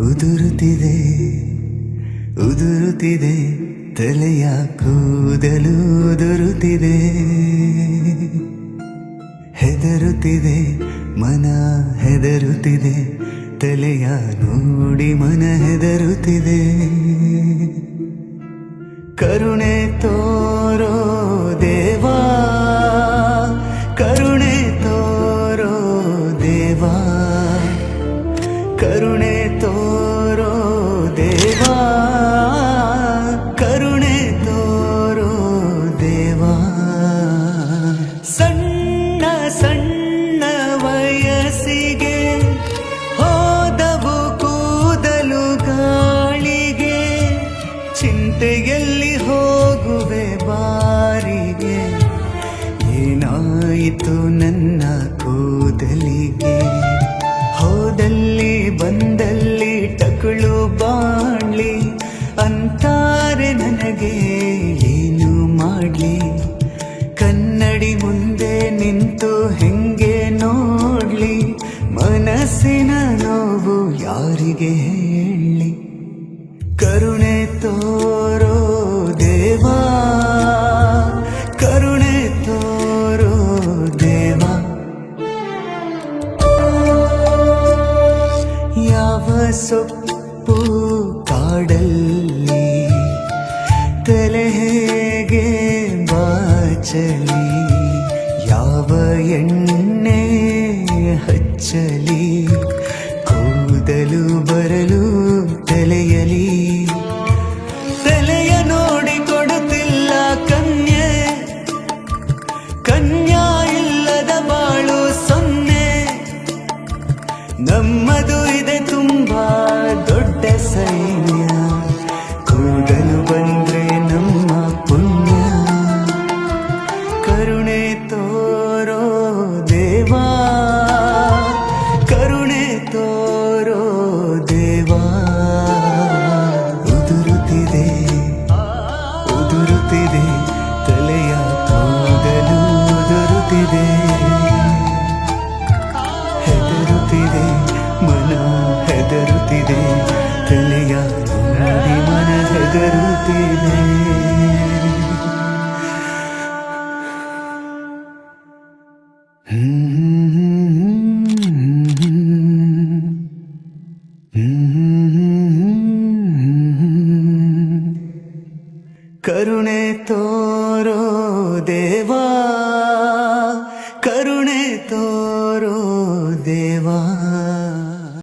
ಉದುರುತ್ತಿದೆ ಉದುರುತ್ತಿದೆ ತಲೆಯ ಕೂದಲು ಉದುರುತ್ತಿದೆ. ಹೆದರುತ್ತಿದೆ ಮನ ಹೆದರುತ್ತಿದೆ ತಲೆಯ ನೋಡಿ ಮನ ಹೆದರುತ್ತಿದೆ. ಕರುಣೆ ತೋರೋ ಚಿಂತೆಯಲ್ಲಿ ಹೋಗುವೆ ಬಾರಿಗೆ? ಏನಾಯಿತು ನನ್ನ ಕೂದಲಿಗೆ? ಹೋದಲ್ಲಿ ಬಂದಲ್ಲಿ ಟಕಳು ಬಾಣ್ಲಿ, ಅಂತಾರೆ ನನಗೆ ಏನು ಮಾಡಲಿ? ಕನ್ನಡಿ ಮುಂದೆ ನಿಂತು ಹೆಂಗೆ ನೋಡ್ಲಿ? ಮನಸ್ಸಿನ ನೋವು ಯಾರಿಗೆ ಹೇಳಿ? ಕರುಣೆ ತೋರೋ ಸೊಪ್ಪು ಕಾಡಲ್ಲಿ ತಲೆ ಹೇಗೆ ಬಾಚಲಿ ಯಾವ ಎಣ್ಣೆ ಹಚ್ಚಲಿ ನಮ್ಮದು ಇದೆ ತುಂಬಾ ದೊಡ್ಡ ಸೈನ್ಯ. ಕೂಡಲು ಬಂದ್ರೆ ನಮ್ಮ ಪುಣ್ಯ. ಕರುಣೆ ತೋರೋ ದೇವಾ. ಕರುಣೆ ತೋರೋ ದೇವಾ. ಉದುರುತ್ತಿದೆ ಉದುರುತ್ತಿದೆ, ತಲೆಯ ಕೂದಲು ಉದುರುತ್ತಿದೆ. കരുണേ തോരോ ദേവാ